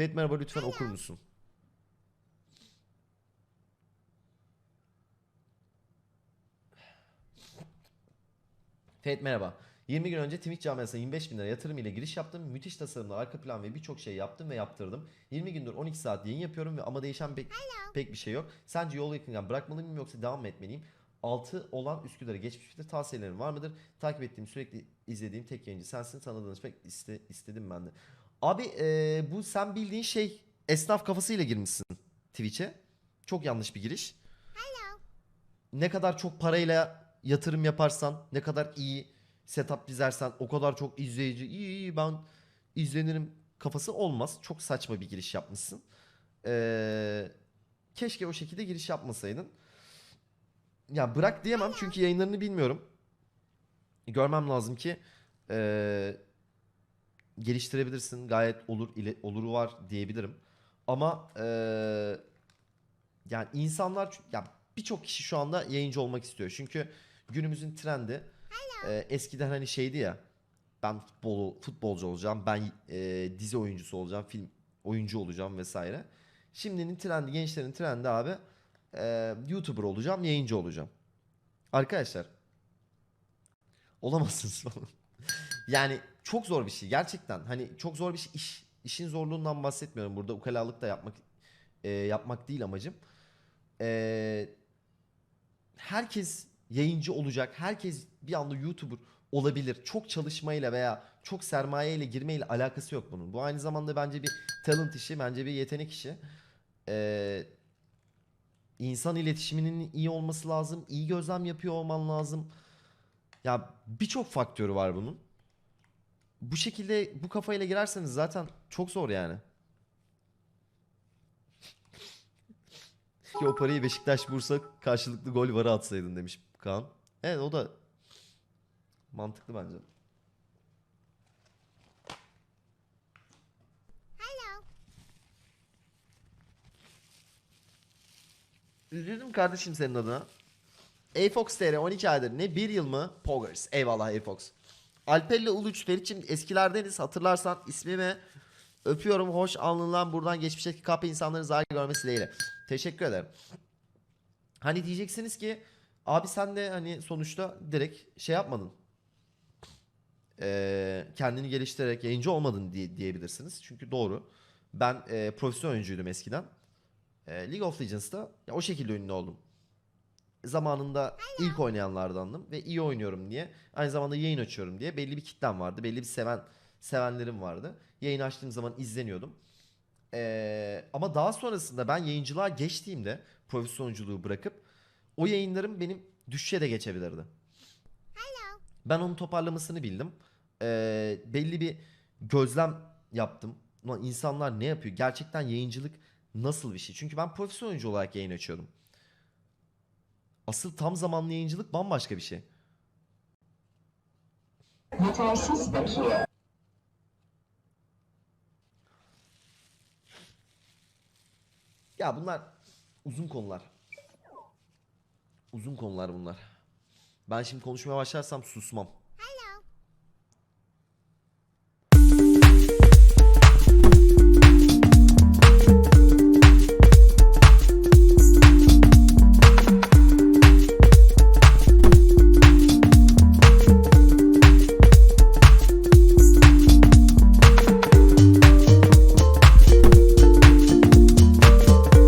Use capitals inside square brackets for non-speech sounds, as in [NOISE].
Ferit merhaba lütfen okur musun? Ferit merhaba. 20 gün önce Twitch camiasına 25 bin lira yatırım ile giriş yaptım. Müthiş tasarımlı arka plan ve birçok şey yaptım ve yaptırdım. 20 gündür 12 saat yayın yapıyorum ve ama değişen pek, pek bir şey yok. Sence yol yakınken bırakmalı mıyım yoksa devam mı etmeliyim? 6 olan Üsküdar'a geçmiş midir? Tavsiyelerin var mıdır? Takip ettiğim sürekli izlediğim tek yayıncı sensin. Sana danışmak iste, istedim ben de. Abi eee, bu sen bildiğin şey esnaf kafasıyla girmişsin Twitch'e. Çok yanlış bir giriş. Ne kadar çok parayla yatırım yaparsan, ne kadar iyi setup dizersen o kadar çok izleyici iyi iyi ben izlenirim kafası olmaz. Çok saçma bir giriş yapmışsın. Eee, keşke o şekilde giriş yapmasaydın. Ya bırak diyemem çünkü yayınlarını bilmiyorum. Görmem lazım ki eee, geliştirebilirsin. Gayet olur ile, oluru var diyebilirim. Ama eee, yani insanlar ya birçok kişi şu anda yayıncı olmak istiyor. Çünkü günümüzün trendi eee, eskiden hani şeydi ya ben futbol futbolcu olacağım, ben eee, dizi oyuncusu olacağım, film oyuncu olacağım vesaire. Şimdinin trendi, gençlerin trendi abi eee, YouTuber olacağım, yayıncı olacağım. Arkadaşlar olamazsınız falan. [LAUGHS] yani çok zor bir şey gerçekten. Hani çok zor bir şey. iş işin zorluğundan bahsetmiyorum burada. Ukalalık da yapmak eee, yapmak değil amacım. Eee, herkes yayıncı olacak. Herkes bir anda YouTuber olabilir. Çok çalışmayla veya çok sermayeyle girmeyle alakası yok bunun. Bu aynı zamanda bence bir talent işi, bence bir yetenek işi. Eee insan iletişiminin iyi olması lazım. iyi gözlem yapıyor olman lazım. Ya birçok faktörü var bunun. Bu şekilde bu kafayla girerseniz zaten çok zor yani. Ki o parayı Beşiktaş Bursa karşılıklı gol varı atsaydın demiş Kaan. Evet o da mantıklı bence. Üzüldüm kardeşim senin adına. Afox TR 12 aydır. Ne bir yıl mı? Poggers. Eyvallah Afox. Alper'le Uluç Ferit'çim eskilerdeniz hatırlarsan ismimi öpüyorum. Hoş alnından buradan geçmişteki kapı insanların zarar görmesi dileğiyle. Teşekkür ederim. Hani diyeceksiniz ki abi sen de hani sonuçta direkt şey yapmadın. Ee, kendini geliştirerek yayıncı olmadın diye, diyebilirsiniz. Çünkü doğru. Ben e, profesyonel oyuncuydum eskiden. E, League of Legends'ta ya o şekilde ünlü oldum. Zamanında ilk oynayanlardandım ve iyi oynuyorum diye. Aynı zamanda yayın açıyorum diye belli bir kitlem vardı. Belli bir seven sevenlerim vardı. Yayın açtığım zaman izleniyordum. E, ama daha sonrasında ben yayıncılığa geçtiğimde profesyonculuğu bırakıp o yayınlarım benim düşüşe de geçebilirdi. Ben onun toparlamasını bildim. E, belli bir gözlem yaptım. Ulan insanlar ne yapıyor? Gerçekten yayıncılık nasıl bir şey? Çünkü ben profesyonel oyuncu olarak yayın açıyordum. Asıl tam zamanlı yayıncılık bambaşka bir şey. Yetersiz bakiye. Ya bunlar uzun konular. Uzun konular bunlar. Ben şimdi konuşmaya başlarsam susmam.